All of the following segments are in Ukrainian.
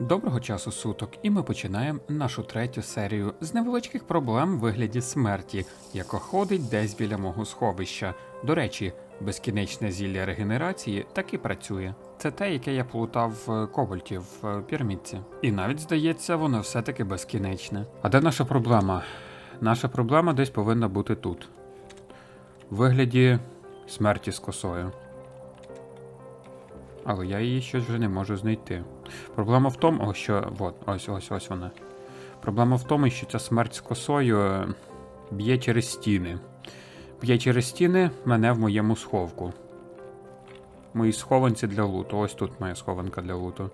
Доброго часу суток, і ми починаємо нашу третю серію з невеличких проблем в вигляді смерті, яка ходить десь біля мого сховища. До речі, безкінечне зілля регенерації таки працює. Це те, яке я плутав в кобальті в е, пірамідці. І навіть здається, воно все-таки безкінечне. А де наша проблема? Наша проблема десь повинна бути тут. В вигляді смерті з косою. Але я її щось вже не можу знайти. Проблема в тому, що. От, ось ось ось вона. Проблема в тому, що ця смерть з косою е, б'є через стіни. Б'є через стіни мене в моєму сховку. Мої схованці для луту. Ось тут моя схованка для луту.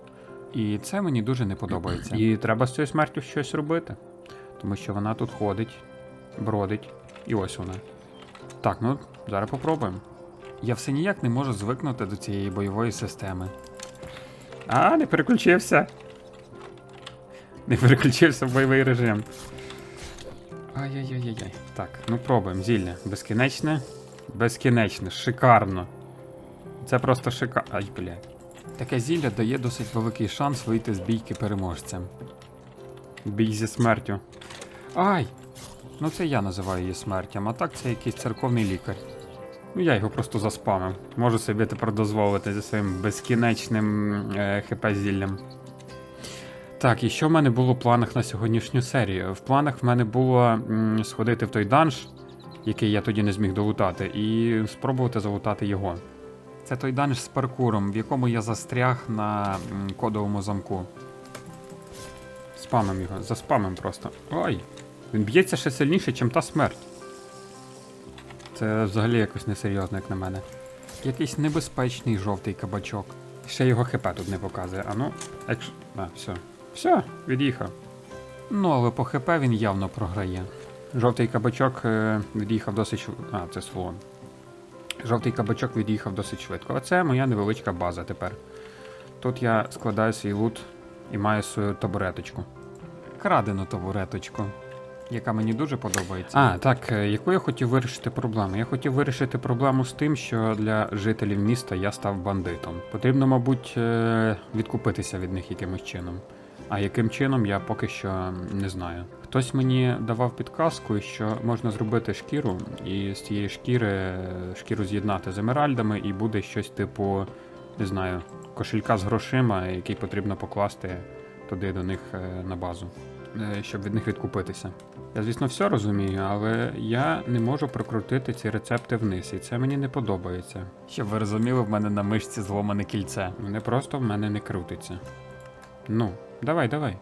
І це мені дуже не подобається. І треба з цією смертю щось робити. Тому що вона тут ходить, бродить, і ось вона. Так, ну зараз попробуємо. Я все ніяк не можу звикнути до цієї бойової системи. А, не переключився. Не переключився в бойовий режим. Ай-яй-яй-яй. Так, ну пробуємо. Зілля. Безкінечне. Безкінечне. Шикарно. Це просто шикарно. Ай, блядь. Таке зілля дає досить великий шанс вийти з бійки переможцем. Бій зі смертю. Ай! Ну це я називаю її смертям, а так це якийсь церковний лікар. Ну, я його просто заспамив. Можу собі тепер дозволити зі своїм безкінечним е, хп. Так, і що в мене було в планах на сьогоднішню серію? В планах в мене було м, сходити в той данж, який я тоді не зміг долутати, і спробувати залутати його. Це той данж з паркуром, в якому я застряг на м, кодовому замку. Спамим його, заспамим просто. Ой! Він б'ється ще сильніше, ніж та смерть. Це взагалі якось несерйозно, як на мене. Якийсь небезпечний жовтий кабачок. Ще його хп тут не показує. А ну, якщо. А, все. Все, від'їхав. Ну, але по хп він явно програє. Жовтий кабачок е, від'їхав досить швидко. А, це слон. Жовтий кабачок від'їхав досить швидко. Оце моя невеличка база тепер. Тут я складаю свій лут і маю свою табуреточку. Крадену табуреточку яка мені дуже подобається. А, так, е, яку я хотів вирішити проблему? Я хотів вирішити проблему з тим, що для жителів міста я став бандитом. Потрібно, мабуть, е, відкупитися від них якимось чином. А яким чином я поки що не знаю. Хтось мені давав підказку, що можна зробити шкіру, і з цієї шкіри е, шкіру з'єднати з емеральдами, і буде щось типу, не знаю, кошелька з грошима, який потрібно покласти туди до них на базу, щоб від них відкупитися. Я, звісно, все розумію, але я не можу прокрутити ці рецепти вниз, і це мені не подобається. Щоб ви розуміли, в мене на мишці зломане кільце. Вони просто в мене не крутиться. Ну, давай, давай.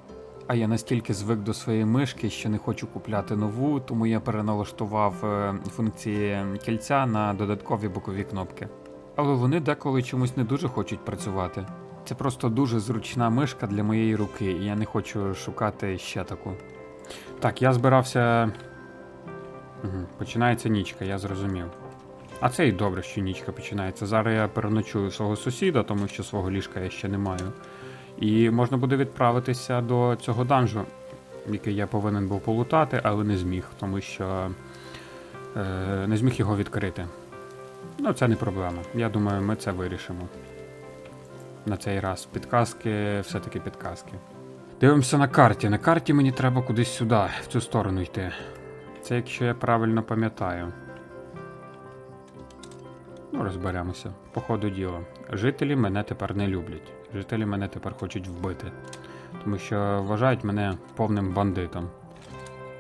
А я настільки звик до своєї мишки, що не хочу купляти нову, тому я переналаштував е, функції кільця на додаткові бокові кнопки. Але вони деколи чомусь не дуже хочуть працювати. Це просто дуже зручна мишка для моєї руки, і я не хочу шукати ще таку. Так, я збирався. Починається нічка, я зрозумів. А це і добре, що нічка починається. Зараз я переночую свого сусіда, тому що свого ліжка я ще не маю. І можна буде відправитися до цього данжу, який я повинен був полутати, але не зміг, тому що е, не зміг його відкрити. Ну, це не проблема. Я думаю, ми це вирішимо. На цей раз. Підказки, все-таки підказки. Дивимося на карті. На карті мені треба кудись сюди, в цю сторону йти. Це якщо я правильно пам'ятаю. Ну, розберемося. По ходу діла. Жителі мене тепер не люблять. Жителі мене тепер хочуть вбити. Тому що вважають мене повним бандитом.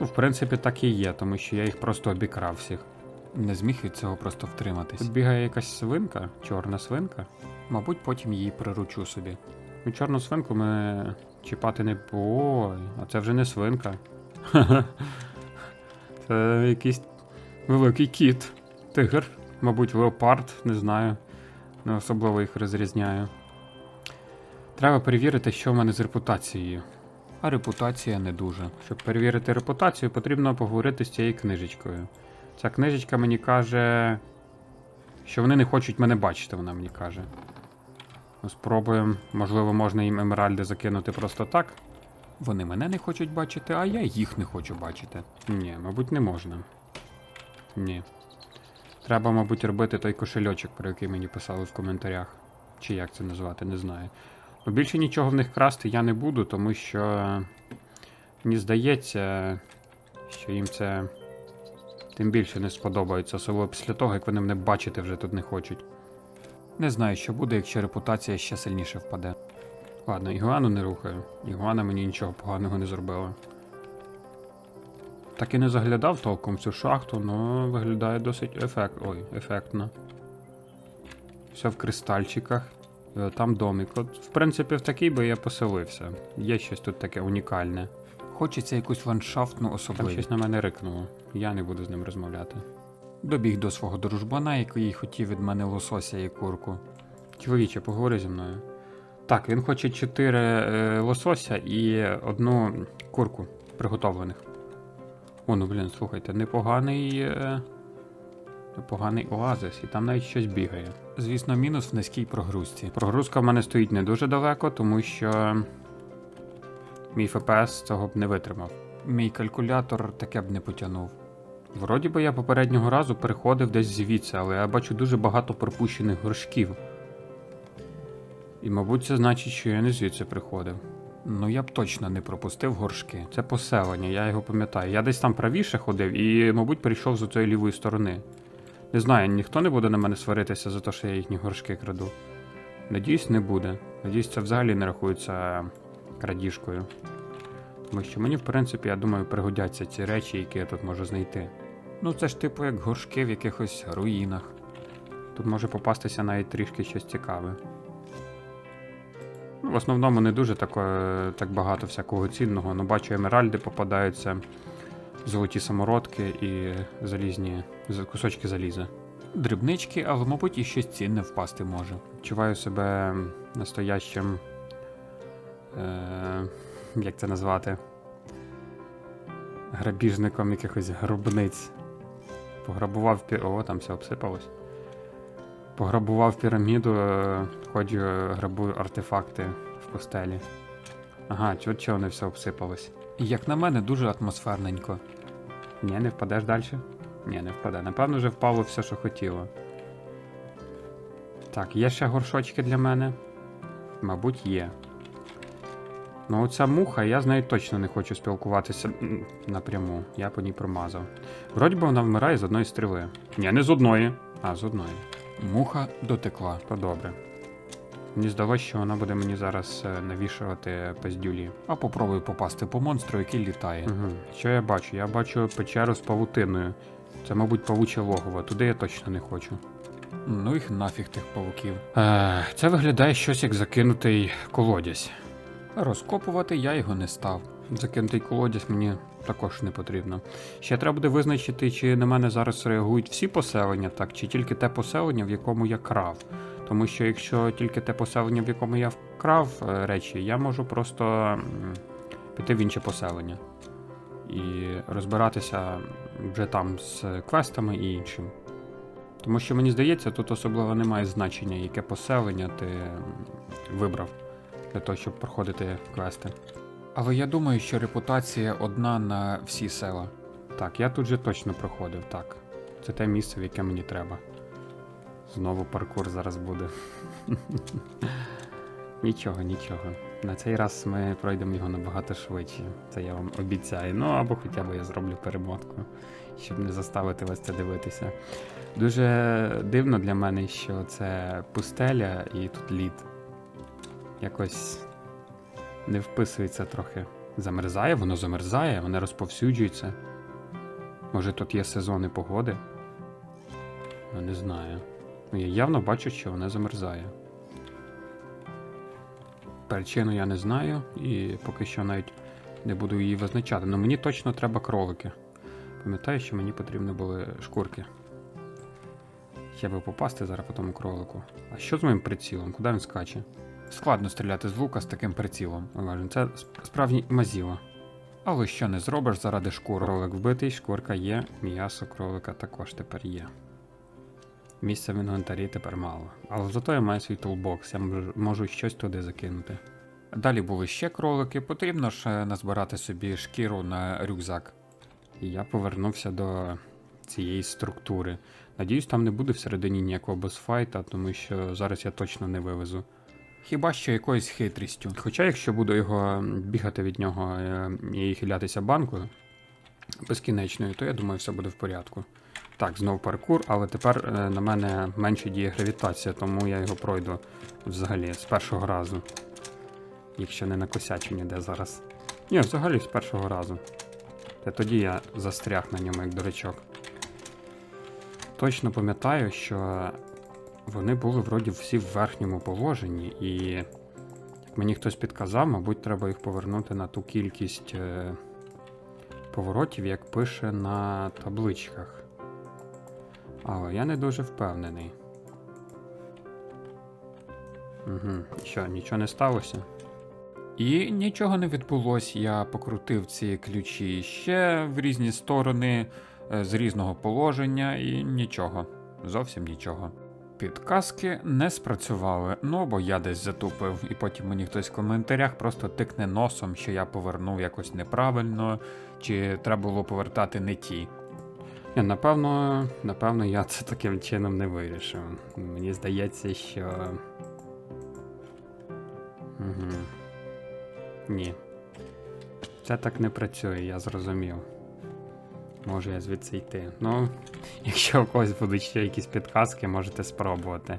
Ну, в принципі, так і є, тому що я їх просто обікрав всіх. Не зміг від цього просто втриматись. Тут бігає якась свинка, чорна свинка. Мабуть, потім її приручу собі. Ну, чорну свинку ми чіпати не. Ой, а це вже не свинка. Це якийсь великий кіт. Тигр, мабуть, леопард, не знаю. Не особливо їх розрізняю. Треба перевірити, що в мене з репутацією. А репутація не дуже. Щоб перевірити репутацію, потрібно поговорити з цією книжечкою. Ця книжечка мені каже, що вони не хочуть мене бачити, вона мені каже. Ну, Спробуємо. Можливо, можна їм емеральди закинути просто так. Вони мене не хочуть бачити, а я їх не хочу бачити. Ні, мабуть, не можна. Ні. Треба, мабуть, робити той кошельочок, про який мені писали в коментарях. Чи як це назвати, не знаю. Бо більше нічого в них красти я не буду, тому що мені здається, що їм це тим більше не сподобається, особливо після того, як вони мене бачити вже тут не хочуть. Не знаю, що буде, якщо репутація ще сильніше впаде. Ладно, ігуану не рухаю. Ігуана мені нічого поганого не зробила. Так і не заглядав толком цю шахту, але виглядає досить ефект... Ой, ефектно. Все в кристальчиках. Е, Там домик. От, в принципі, в такий би я поселився. Є щось тут таке унікальне. Хочеться якусь ландшафтну особливість. Там щось на мене рикнуло. Я не буду з ним розмовляти. Добіг до свого дружбана, який хотів від мене лосося і курку. Чоловіче, поговори зі мною. Так, він хоче 4 е, лосося і одну курку приготовлених. О, ну блін, слухайте, непоганий. Е... Непоганий оазис, і там навіть щось бігає. Звісно, мінус в низькій прогрузці. Прогрузка в мене стоїть не дуже далеко, тому що мій ФПС цього б не витримав. Мій калькулятор таке б не потягнув. Вроді би я попереднього разу переходив десь звідси, але я бачу дуже багато пропущених горшків. І, мабуть, це значить, що я не звідси приходив. Ну я б точно не пропустив горшки. Це поселення, я його пам'ятаю. Я десь там правіше ходив і, мабуть, прийшов з отої лівої сторони. Не знаю, ніхто не буде на мене сваритися за те, що я їхні горшки краду. Надіюсь, не буде. Надіюсь, це взагалі не рахується крадіжкою. Тому що мені, в принципі, я думаю, пригодяться ці речі, які я тут можу знайти. Ну, це ж типу як горшки в якихось руїнах. Тут може попастися навіть трішки щось цікаве. Ну, в основному не дуже тако, так багато всякого цінного, але бачу, емеральди попадаються, золоті самородки і залізні кусочки заліза. Дрібнички, але, мабуть, і щось цінне впасти може. Відчуваю себе настоящим. Е, як це назвати? Грабіжником якихось гробниць. Пограбував. О, там все обсипалось. Пограбував піраміду, е, ходжу, е, грабую артефакти в постелі. Ага, чого чого не все обсипалось. Як на мене, дуже атмосферненько. Ні, не впадеш далі? Ні, не впаде. Напевно, вже впало все, що хотіло. Так, є ще горшочки для мене? Мабуть, є. Ну, оця муха, я з нею точно не хочу спілкуватися напряму. Я по ній промазав. Вроді би вона вмирає з одної стріли. Ні, не з одної. А, з одної. Муха дотекла. То добре. Мені здалося, що вона буде мені зараз е, навішувати пиздюлі. А попробую попасти по монстру, який літає. Угу. Що я бачу? Я бачу печеру з павутиною. Це, мабуть, павуче логово. Туди я точно не хочу. Ну їх нафіг тих павуків. Е, це виглядає щось як закинутий колодязь. Розкопувати я його не став. Закинутий колодязь мені також не потрібно. Ще треба буде визначити, чи на мене зараз реагують всі поселення, так, чи тільки те поселення, в якому я крав. Тому що якщо тільки те поселення, в якому я вкрав е, речі, я можу просто піти в інше поселення і розбиратися вже там з квестами і іншим. Тому що мені здається, тут особливо немає значення, яке поселення ти вибрав для того, щоб проходити квести. Але я думаю, що репутація одна на всі села. Так, я тут же точно проходив, так. Це те місце, в яке мені треба. Знову паркур зараз буде. нічого, нічого. На цей раз ми пройдемо його набагато швидше. Це я вам обіцяю. Ну або хоча б я зроблю перемотку, щоб не заставити вас це дивитися. Дуже дивно для мене, що це пустеля і тут лід. Якось не вписується трохи. Замерзає, воно замерзає, воно розповсюджується. Може тут є сезони погоди? Ну, не знаю. Ну, я явно бачу, що вона замерзає. Причину я не знаю і поки що навіть не буду її визначати. Ну мені точно треба кролики. Пам'ятаю, що мені потрібні були шкурки. Я би попасти зараз по тому кролику. А що з моїм прицілом? Куди він скаче? Складно стріляти з лука з таким прицілом. Уважно, це сп- справжній мазіло. Але що не зробиш заради шкури? Кролик вбитий, шкурка є, м'ясо кролика також тепер є. Місця в інвентарі тепер мало. Але зато я маю свій тулбокс, я можу, щось туди закинути. Далі були ще кролики, потрібно ще назбирати собі шкіру на рюкзак. І я повернувся до цієї структури. Надіюсь, там не буде всередині ніякого босфайта, тому що зараз я точно не вивезу. Хіба що якоюсь хитрістю. Хоча, якщо буду його бігати від нього е, і хилятися банкою безкінечною, то я думаю, все буде в порядку. Так, знов паркур, але тепер е, на мене менше діє гравітація, тому я його пройду взагалі з першого разу. Якщо не накосячу ніде зараз. Ні, взагалі з першого разу. Та тоді я застряг на ньому як дурачок. Точно пам'ятаю, що вони були вроді всі в верхньому положенні, і як мені хтось підказав, мабуть, треба їх повернути на ту кількість е, поворотів, як пише на табличках. Але я не дуже впевнений. Угу. Що, нічого не сталося? І нічого не відбулося. Я покрутив ці ключі ще в різні сторони, е, з різного положення, і нічого. Зовсім нічого. Підказки не спрацювали, ну бо я десь затупив, і потім мені хтось в коментарях просто тикне носом, що я повернув якось неправильно, чи треба було повертати не ті. Ні, напевно, напевно, я це таким чином не вирішив. Мені здається, що. Угу. Ні. Це так не працює, я зрозумів. Можу я звідси йти. Ну, якщо у когось будуть ще якісь підказки, можете спробувати.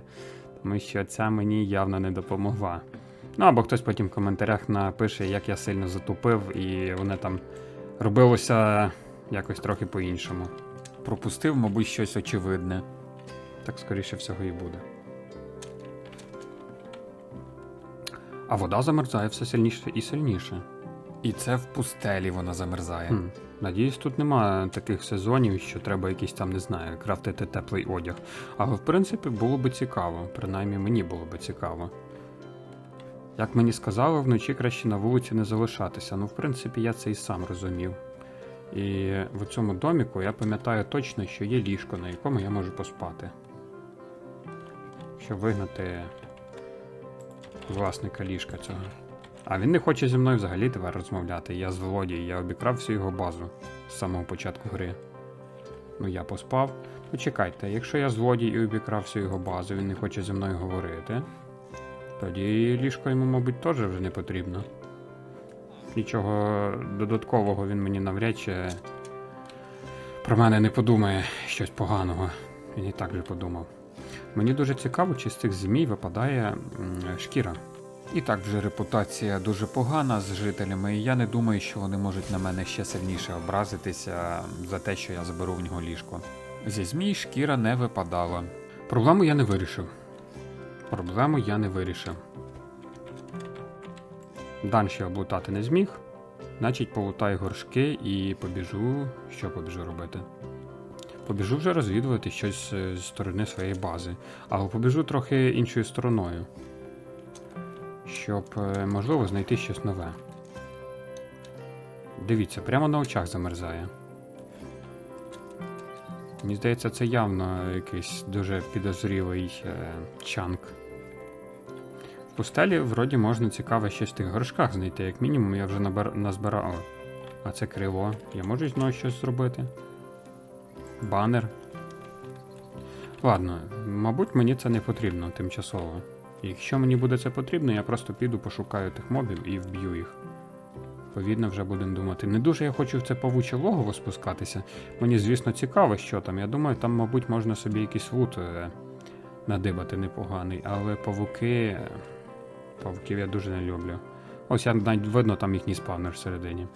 Тому що ця мені явно не допомогла. Ну або хтось потім в коментарях напише, як я сильно затупив, і вони там робилося якось трохи по-іншому. Пропустив, мабуть, щось очевидне. Так скоріше всього і буде. А вода замерзає все сильніше і сильніше. І це в пустелі вона замерзає. Хм. Надіюсь, тут немає таких сезонів, що треба якийсь там, не знаю, крафтити теплий одяг. Але в принципі було би цікаво, принаймні мені було би цікаво. Як мені сказали, вночі краще на вулиці не залишатися. Ну, в принципі, я це і сам розумів. І в цьому доміку я пам'ятаю точно, що є ліжко, на якому я можу поспати. Щоб вигнати власника ліжка цього. А він не хоче зі мною взагалі тепер розмовляти. Я злодій, я обікрав всю його базу з самого початку гри. Ну, я поспав. Ну чекайте, якщо я злодій і обікрав всю його базу, він не хоче зі мною говорити. Тоді ліжко йому, мабуть, теж вже не потрібно. Нічого додаткового він мені навряд чи про мене не подумає щось поганого. Він і так вже подумав. Мені дуже цікаво, чи з цих змій випадає шкіра. І так вже репутація дуже погана з жителями, і я не думаю, що вони можуть на мене ще сильніше образитися за те, що я заберу в нього ліжко. Зі змій шкіра не випадала. Проблему я не вирішив. Проблему я не вирішив. Дан ще облутати не зміг. Значить, полутаю горшки і побіжу. Що побіжу робити? Побіжу вже розвідувати щось е, з сторони своєї бази. Але побіжу трохи іншою стороною. Щоб, е, можливо, знайти щось нове. Дивіться, прямо на очах замерзає. Мені здається, це явно якийсь дуже підозрілий е, чанк. В пустелі вроді можна цікаве щось в тих горшках знайти, як мінімум я вже набер... назбирав. А це крило. Я можу з нього щось зробити? Банер. Ладно, мабуть, мені це не потрібно тимчасово. Якщо мені буде це потрібно, я просто піду пошукаю тих мобів і вб'ю їх. Відповідно, вже будемо думати. Не дуже я хочу в це павуче логово спускатися. Мені, звісно, цікаво, що там. Я думаю, там, мабуть, можна собі якийсь лут е, надибати непоганий, але павуки. Павуків я дуже не люблю. Ось я навіть видно там їхній спавнер всередині.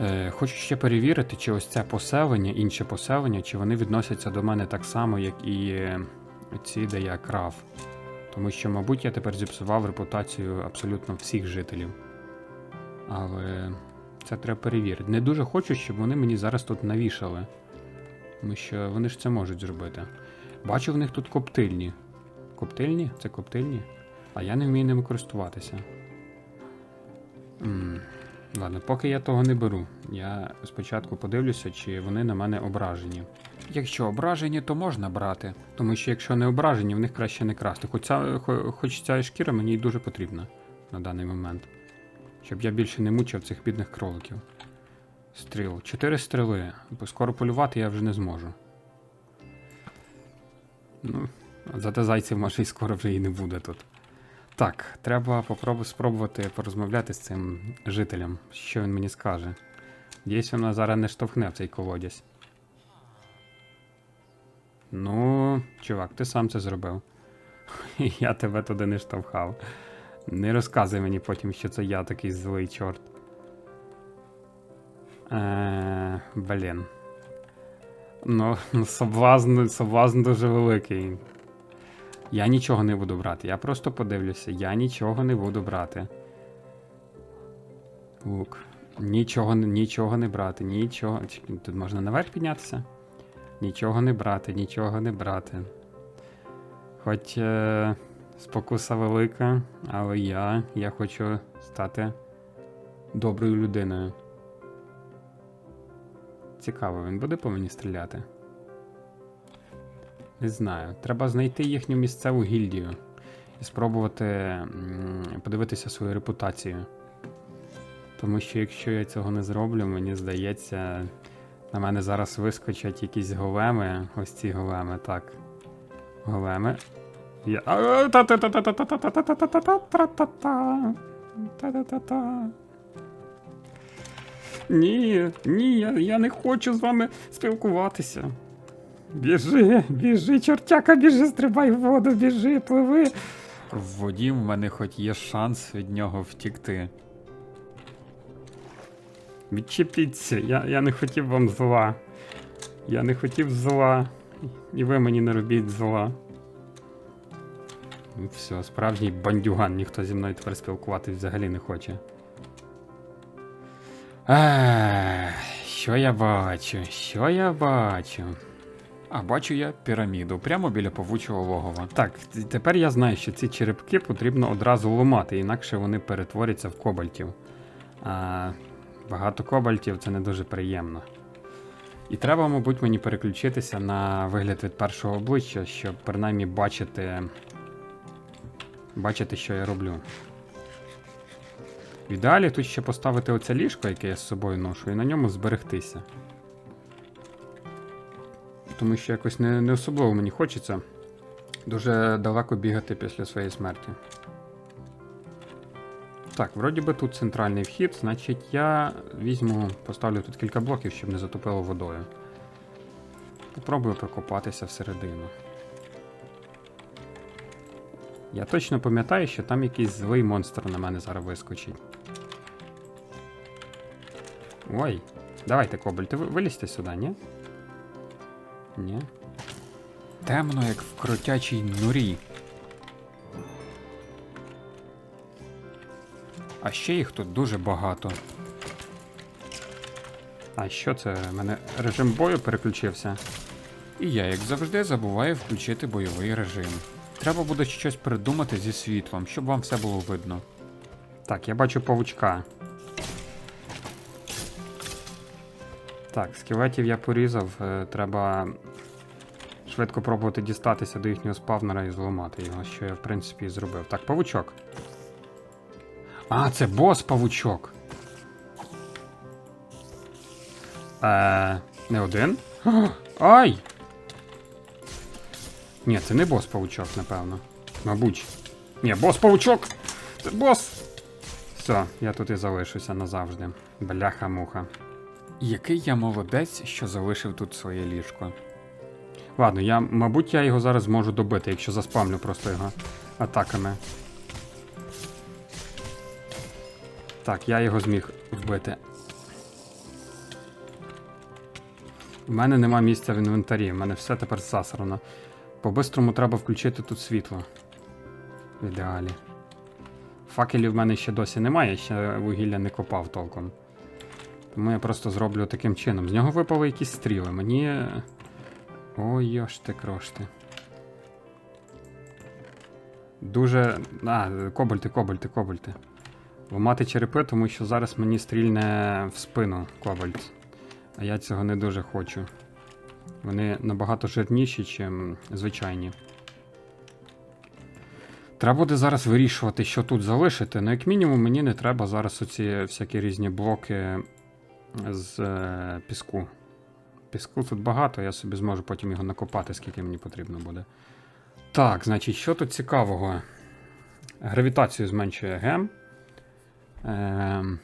Е, хочу ще перевірити, чи ось це поселення, інше поселення, чи вони відносяться до мене так само, як і е, ці, де я крав. Тому що, мабуть, я тепер зіпсував репутацію абсолютно всіх жителів. Але це треба перевірити. Не дуже хочу, щоб вони мені зараз тут навішали. Тому що вони ж це можуть зробити. Бачу в них тут коптильні. Коптильні? Це коптильні? А я не вмію ними користуватися. м Ладно, поки я того не беру. Я спочатку подивлюся, чи вони на мене ображені. Якщо ображені, то можна брати. Тому що якщо не ображені, в них краще не красти. Хоч ця, хоч ця шкіра мені дуже потрібна на даний момент. Щоб я більше не мучив цих бідних кроликів. Стріл. Чотири стріли. Скоро полювати я вже не зможу. Ну, Зате зайців може і скоро вже і не буде тут. Так, треба попробу- спробувати порозмовляти з цим жителем, що він мені скаже. Дійсно, вона зараз не штовхне в цей колодязь. Ну, чувак, ти сам це зробив. Я тебе туди не штовхав. Не розказуй мені потім, що це я такий злий чорт. Е, блін. Ну, соблазн, соблазн дуже великий. Я нічого не буду брати. Я просто подивлюся. Я нічого не буду брати. Лук. Нічого, нічого не брати. Нічого. Тут можна наверх піднятися? Нічого не брати, нічого не брати. Хоч е, спокуса велика, але я, я хочу стати доброю людиною. Цікаво, він буде по мені стріляти? Не знаю. Треба знайти їхню місцеву гільдію і спробувати подивитися свою репутацію. Тому що якщо я цього не зроблю, мені здається, на мене зараз вискочать якісь големи. Ось ці големи, так. Големи. Я. Ні, ні, я не хочу з вами спілкуватися. Біжи, біжи, чортяка, біжи, стрибай в воду, біжи, пливи. В воді в мене хоч є шанс від нього втікти. Відчепіться, я, я не хотів вам зла. Я не хотів зла. І ви мені не робіть зла. Ну все, справжній бандюган, ніхто зі мною тепер спілкуватись взагалі не хоче. Ех, що я бачу? Що я бачу? А бачу я піраміду прямо біля павучого логова. Так, тепер я знаю, що ці черепки потрібно одразу ламати, інакше вони перетворяться в кобальтів. А багато кобальтів це не дуже приємно. І треба, мабуть, мені переключитися на вигляд від першого обличчя, щоб принаймні бачити. Бачити, що я роблю. В ідеалі тут ще поставити оце ліжко, яке я з собою ношу, і на ньому зберегтися. Тому що якось не, не особливо мені хочеться дуже далеко бігати після своєї смерті. Так, вроді би тут центральний вхід, значить я візьму, поставлю тут кілька блоків, щоб не затопило водою. Попробую прокопатися всередину. Я точно пам'ятаю, що там якийсь злий монстр на мене зараз вискочить. Ой, давайте, Кобальт, ви вилізьте сюди, ні? Ні. Темно, як в кротячій норі. А ще їх тут дуже багато. А що це? У мене режим бою переключився. І я, як завжди, забуваю включити бойовий режим. Треба буде щось придумати зі світлом, щоб вам все було видно. Так, я бачу павучка. Так, скелетів я порізав. е, Треба швидко пробувати дістатися до їхнього спавнера і зламати його, що я в принципі і зробив. Так, павучок. А, це бос павучок. Е, не один? Ай! Ні, це не бос павучок, напевно. Мабуть. Ні, бос павучок! Це бос! Все, я тут і залишуся назавжди. Бляха-муха. Який я молодець, що залишив тут своє ліжко. Ладно, я, мабуть, я його зараз зможу добити, якщо заспамлю просто його атаками. Так, я його зміг вбити. У мене нема місця в інвентарі, в мене все тепер засрано. По-бистрому треба включити тут світло. В ідеалі. Факелів в мене ще досі немає, ще вугілля не копав толком. Тому я просто зроблю таким чином. З нього випали якісь стріли. Мені. Ой, йошти крошти. Дуже. А, кобальти, кобальти, кобальти. Ламати черепи, тому що зараз мені стрільне в спину кобальт. А я цього не дуже хочу. Вони набагато жирніші, ніж звичайні. Треба буде зараз вирішувати, що тут залишити. Ну, як мінімум, мені не треба зараз оці всякі різні блоки з е, піску. Піску тут багато, я собі зможу потім його накопати, скільки мені потрібно буде. Так, значить, що тут цікавого? Гравітацію зменшує гем. Ем,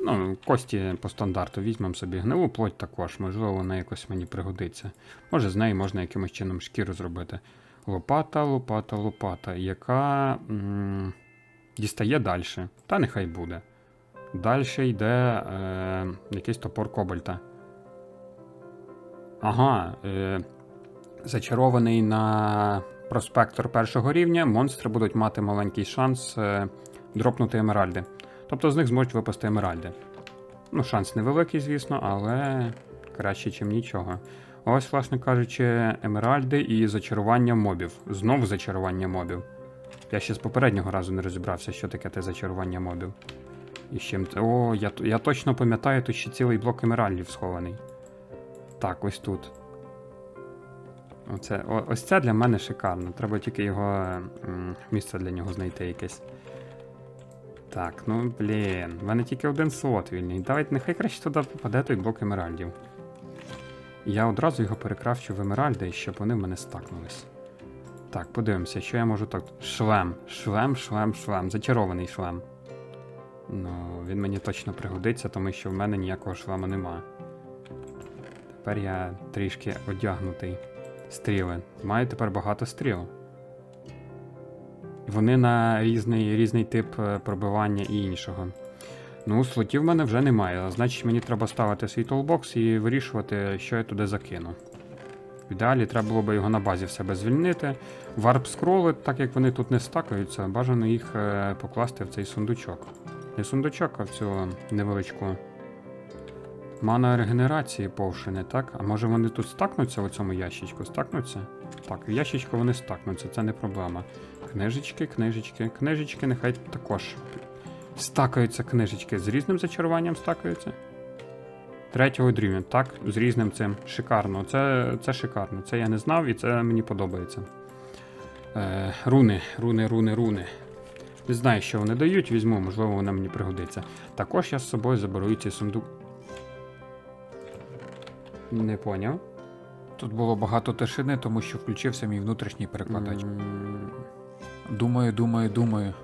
ну, кості по стандарту візьмемо собі гнилу плоть також, можливо, вона якось мені пригодиться. Може, з неї можна якимось чином шкіру зробити. Лопата, лопата, лопата, яка м, дістає далі. Та нехай буде. Далі йде е, якийсь топор кобальта. Ага. Е, зачарований на проспектор першого рівня, монстри будуть мати маленький шанс е, дропнути емеральди. Тобто з них зможуть випасти емеральди. Ну, шанс невеликий, звісно, але краще, ніж нічого. Ось, власне кажучи, емеральди і зачарування мобів. Знову зачарування мобів. Я ще з попереднього разу не розібрався, що таке те зачарування мобів. І з чим. О, я, я точно пам'ятаю, тут ще цілий блок емеральдів схований. Так, ось тут. Оце, о, ось це для мене шикарно. Треба тільки його місце для нього знайти якесь. Так, ну блін, в мене тільки один слот вільний. Давайте нехай краще туди попаде той блок емеральдів. Я одразу його перекрафчу в емеральди, щоб вони в мене стакнулись. Так, подивимося, що я можу так. Шлем, шлем, шлем, шлем. Зачарований шлем. Ну, він мені точно пригодиться, тому що в мене ніякого шлему нема. Тепер я трішки одягнутий. Стріли. Маю тепер багато стріл. Вони на різний, різний тип е, пробивання і іншого. Ну, слотів в мене вже немає, значить мені треба ставити свій толбокс і вирішувати, що я туди закину. В ідеалі треба було би його на базі в себе звільнити. Варп скроли, так як вони тут не стакаються, бажано їх е, покласти в цей сундучок. Не сундучок, а в цю невеличку Мана регенерації повшини, так? А може вони тут стакнуться у цьому ящичку? Стакнуться? Так, в ящичку вони стакнуться, це не проблема. Книжечки, книжечки, книжечки нехай також. Стакаються книжечки. З різним зачаруванням стакаються. Третього рівня, так, з різним цим. Шикарно. Це, це шикарно. Це я не знав і це мені подобається. Е, руни, руни, руни, руни. Не знаю, що вони дають, візьму, можливо, вона мені пригодиться. Також я з собою заберу ці сундук. Не поняв. Тут було багато тишини, тому що включився мій внутрішній перекладач. М, Думаю, думаю, думаю.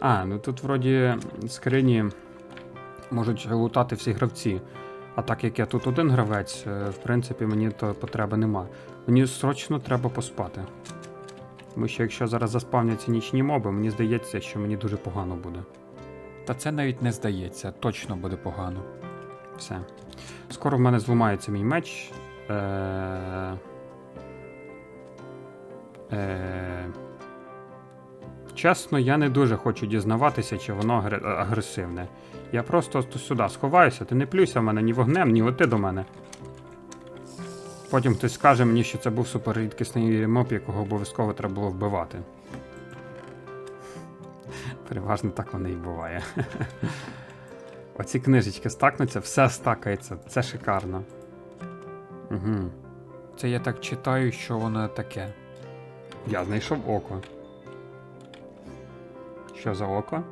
А, ну тут вроді скрині можуть лутати всі гравці. А так як я тут один гравець, е, в принципі, мені то потреби нема. Мені срочно треба поспати. Тому що якщо зараз заспавняться нічні моби, мені здається, що мені дуже погано буде. Та це навіть не здається, точно буде погано. Все. Скоро в мене зламається мій меч. Е... Е... Чесно, я не дуже хочу дізнаватися, чи воно агресивне. Я просто сюди сховаюся, ти не плюйся в мене ні вогнем, ні оти до мене. Потім хтось скаже мені, що це був суперрідкісний моб, якого обов'язково треба було вбивати. Переважно так воно і буває. Оці книжечки стакнуться, все стакається, це шикарно. Угу. Це я так читаю, що воно таке. Я знайшов око. Що за око?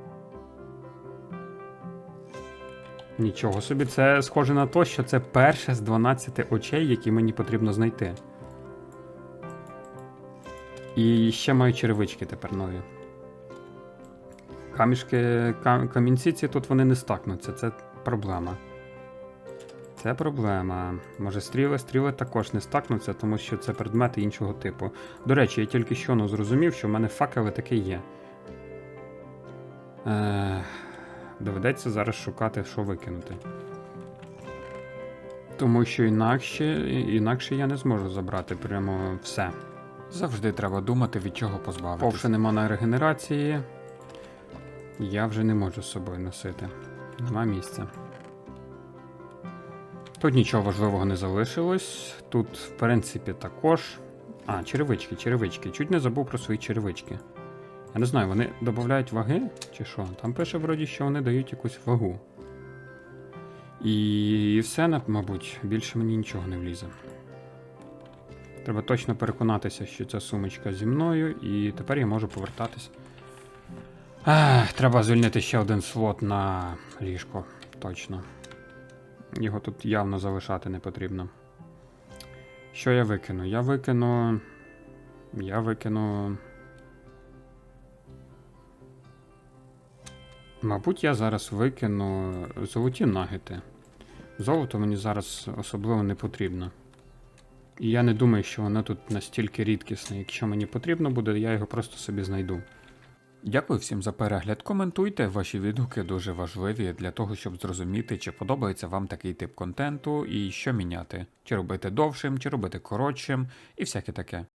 Нічого собі, це схоже на те, що це перше з 12 очей, які мені потрібно знайти. І ще маю черевички тепер нові. Камішки, кам- камінці ці тут вони не стакнуться, це проблема. Це проблема. Може, стріли, стріли також не стакнуться, тому що це предмети іншого типу. До речі, я тільки що ну, зрозумів, що в мене факели таки є. Е, доведеться зараз шукати, що викинути. Тому що інакше, інакше я не зможу забрати прямо все. Завжди треба думати, від чого позбавитися. Повше нема на регенерації. Я вже не можу з собою носити. Нема місця. Тут нічого важливого не залишилось. Тут, в принципі, також. А, черевички, черевички. Чуть не забув про свої черевички. Я не знаю, вони додають ваги чи що? Там пише вроді, що вони дають якусь вагу. І, все, мабуть, більше мені нічого не влізе. Треба точно переконатися, що ця сумочка зі мною, і тепер я можу повертатись. Ах, треба звільнити ще один слот на ліжко. Точно. Його тут явно залишати не потрібно. Що я викину? Я викину. Я викину. Мабуть, я зараз викину золоті нагети. Золото мені зараз особливо не потрібно. І я не думаю, що воно тут настільки рідкісне. Якщо мені потрібно буде, я його просто собі знайду. Дякую всім за перегляд. Коментуйте, ваші відгуки дуже важливі для того, щоб зрозуміти, чи подобається вам такий тип контенту і що міняти, чи робити довшим, чи робити коротшим, і всяке таке.